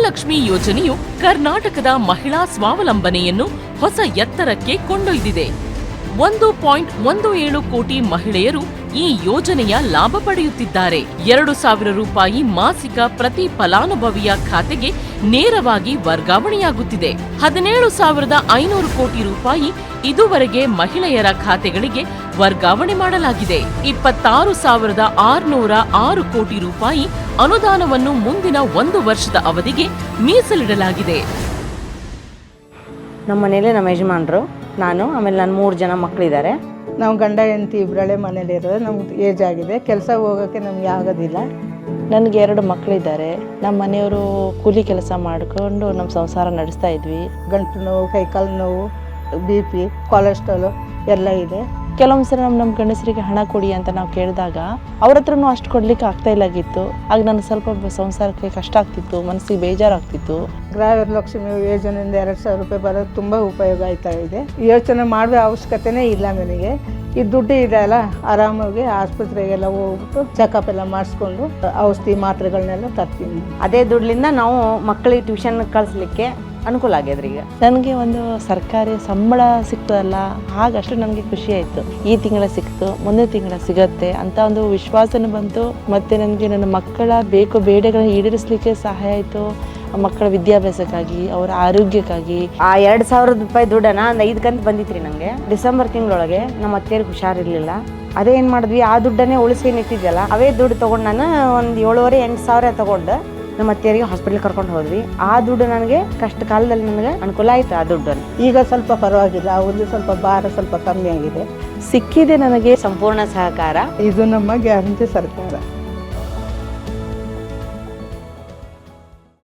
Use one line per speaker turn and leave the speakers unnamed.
ಗೃಹಲಕ್ಷ್ಮಿ ಯೋಜನೆಯು ಕರ್ನಾಟಕದ ಮಹಿಳಾ ಸ್ವಾವಲಂಬನೆಯನ್ನು ಹೊಸ ಎತ್ತರಕ್ಕೆ ಕೊಂಡೊಯ್ದಿದೆ. ಒಂದು ಪಾಯಿಂಟ್ ಒಂದು ಏಳು ಕೋಟಿ ಮಹಿಳೆಯರು ಈ ಯೋಜನೆಯ ಲಾಭ ಪಡೆಯುತ್ತಿದ್ದಾರೆ. ಎರಡು ಸಾವಿರ ರೂಪಾಯಿ ಮಾಸಿಕ ಪ್ರತಿ ಫಲಾನುಭವಿಯ ಖಾತೆಗೆ ನೇರವಾಗಿ ವರ್ಗಾವಣೆಯಾಗುತ್ತಿದೆ. ಹದಿನೇಳು ಸಾವಿರದ ಐನೂರು ಕೋಟಿ ರೂಪಾಯಿ ಇದುವರೆಗೆ ಮಹಿಳೆಯರ ಖಾತೆಗಳಿಗೆ ವರ್ಗಾವಣೆ ಮಾಡಲಾಗಿದೆ. ಇಪ್ಪತ್ತಾರು ಸಾವಿರದ ಆರುನೂರ ಆರು ಕೋಟಿ ರೂಪಾಯಿ ಅನುದಾನವನ್ನು ಮುಂದಿನ ಒಂದು ವರ್ಷದ ಅವಧಿಗೆ ಮೀಸಲಿಡಲಾಗಿದೆ.
ನಮ್ಮ ಮನೆಯಲ್ಲೇ ನಮ್ಮ ಯಜಮಾನ್ರು ನಾನು ಆಮೇಲೆ ನನ್ನ ಮೂರು ಜನ ಮಕ್ಕಳಿದ್ದಾರೆ
ನಾವು ಗಂಡ ಹೆಂಡತಿ ಇಬ್ಬರಳೆ ಮನೇಲಿರೋದು ನಮ್ಗೆ ಏಜ್ ಆಗಿದೆ. ಕೆಲಸ ಹೋಗೋಕ್ಕೆ ನಮ್ಗೆ ಆಗೋದಿಲ್ಲ.
ನನಗೆ ಎರಡು ಮಕ್ಕಳಿದ್ದಾರೆ ನಮ್ಮ ಮನೆಯವರು ಕೂಲಿ ಕೆಲಸ ಮಾಡಿಕೊಂಡು ನಮ್ಮ ಸಂಸಾರ ನಡೆಸ್ತಾ ಇದ್ವಿ.
ಗಂಟು ನೋವು ಕೈಕಾಲು ನೋವು ಬಿ ಪಿ ಕೊಲೆಸ್ಟ್ರಾಲು ಎಲ್ಲ ಇದೆ.
ಕೆಲವೊಂದು ಸರಿ ನಮ್ಮ ನಮ್ಮ ಗಂಡಸರಿಗೆ ಹಣ ಕೊಡಿ ಅಂತ ನಾವು ಕೇಳಿದಾಗ ಅವ್ರ ಹತ್ರನೂ ಅಷ್ಟು ಕೊಡ್ಲಿಕ್ಕೆ ಆಗ್ತಾ ಇಲ್ಲಾಗಿತ್ತು. ಆಗ ನನಗೆ ಸ್ವಲ್ಪ ಸಂಸಾರಕ್ಕೆ ಕಷ್ಟ ಆಗ್ತಿತ್ತು ಮನಸ್ಸಿಗೆ ಬೇಜಾರಾಗ್ತಿತ್ತು.
ಲಕ್ಷ್ಮಿ ಯೋಜನೆಯಿಂದ ಎರಡು ಸಾವಿರ ರೂಪಾಯಿ ಬರೋದು ತುಂಬ ಉಪಯೋಗ ಆಯ್ತಾ ಇದೆ. ಯೋಚನೆ ಮಾಡುವ ಅವಶ್ಯಕತೆನೇ ಇಲ್ಲ ನನಗೆ. ಈ ದುಡ್ಡು ಇದೆ ಅಲ್ಲ ಆರಾಮಾಗಿ ಆಸ್ಪತ್ರೆಗೆಲ್ಲ ಹೋಗ್ಬಿಟ್ಟು ಚೆಕಪ್ ಎಲ್ಲ ಮಾಡಿಸ್ಕೊಂಡು ಔಷಧಿ ಮಾತ್ರೆಗಳನ್ನೆಲ್ಲ ತರ್ತೀನಿ.
ಅದೇ ದುಡ್ಡಿಂದ ನಾವು ಮಕ್ಕಳಿಗೆ ಟ್ಯೂಷನ್ ಕಳಿಸ್ಲಿಕ್ಕೆ ಅನುಕೂಲ ಆಗ್ಯದ್ರಿ ಈಗ?
ನನಗೆ ಒಂದು ಸರ್ಕಾರಿ ಸಂಬಳ ಸಿಕ್ತದಲ್ಲ ಹಾಗಷ್ಟು ನನಗೆ ಖುಷಿ ಆಯಿತು. ಈ ತಿಂಗಳ ಸಿಕ್ತು ಮುಂದಿನ ತಿಂಗಳ ಸಿಗತ್ತೆ ಅಂತ ಒಂದು ವಿಶ್ವಾಸನೂ ಬಂತು. ಮತ್ತು ನನಗೆ ನನ್ನ ಮಕ್ಕಳ ಬೇಕು ಬೇಡಗಳನ್ನ ಈಡೇರಿಸಲಿಕ್ಕೆ ಸಹಾಯ ಆಯಿತು. ಮಕ್ಕಳ ವಿದ್ಯಾಭ್ಯಾಸಕ್ಕಾಗಿ ಅವರ ಆರೋಗ್ಯಕ್ಕಾಗಿ.
ಆ ಎರಡು ಸಾವಿರ ರೂಪಾಯಿ ದುಡ್ಡನ್ನ ಒಂದು ಐದು ಕಂತು ಬಂದಿತ್ರಿ ನನಗೆ ಡಿಸೆಂಬರ್ ತಿಂಗಳೊಳಗೆ ನಮ್ಮ ಅತ್ತೆಯರಿಗೆ ಹುಷಾರಿರಲಿಲ್ಲ. ಅದೇ ಏನು ಮಾಡಿದ್ವಿ? ಆ ದುಡ್ಡನ್ನೇ ಉಳಿಸಿ ನಿಟ್ಟಿದ್ಯಲ್ಲ ಅವೇ ದುಡ್ಡು ತೊಗೊಂಡು ನಾನು ಒಂದು ಏಳುವರೆ ಎಂಟು ಸಾವಿರ ತೊಗೊಂಡು ನಮ್ಮ ಅತ್ತೆಯರಿಗೆ ಹಾಸ್ಪಿಟ್ಲ್ ಕರ್ಕೊಂಡು ಹೋದ್ವಿ. ಆ ದುಡ್ಡು ನನಗೆ ಕಷ್ಟ ಕಾಲದಲ್ಲಿ ನನಗೆ ಅನುಕೂಲ ಆಯ್ತು ಆ ದುಡ್ಡನ್ನು
ಈಗ ಸ್ವಲ್ಪ ಪರವಾಗಿಲ್ಲ ಒಂದು ಸ್ವಲ್ಪ ಭಾರ ಸ್ವಲ್ಪ ಕಮ್ಮಿ ಆಗಿದೆ.
ಸಿಕ್ಕಿದೆ ನನಗೆ
ಸಂಪೂರ್ಣ ಸಹಕಾರ.
ಇದು ನಮ್ಮ ಗ್ಯಾರಂಟಿ ಸರ್ಕಾರ.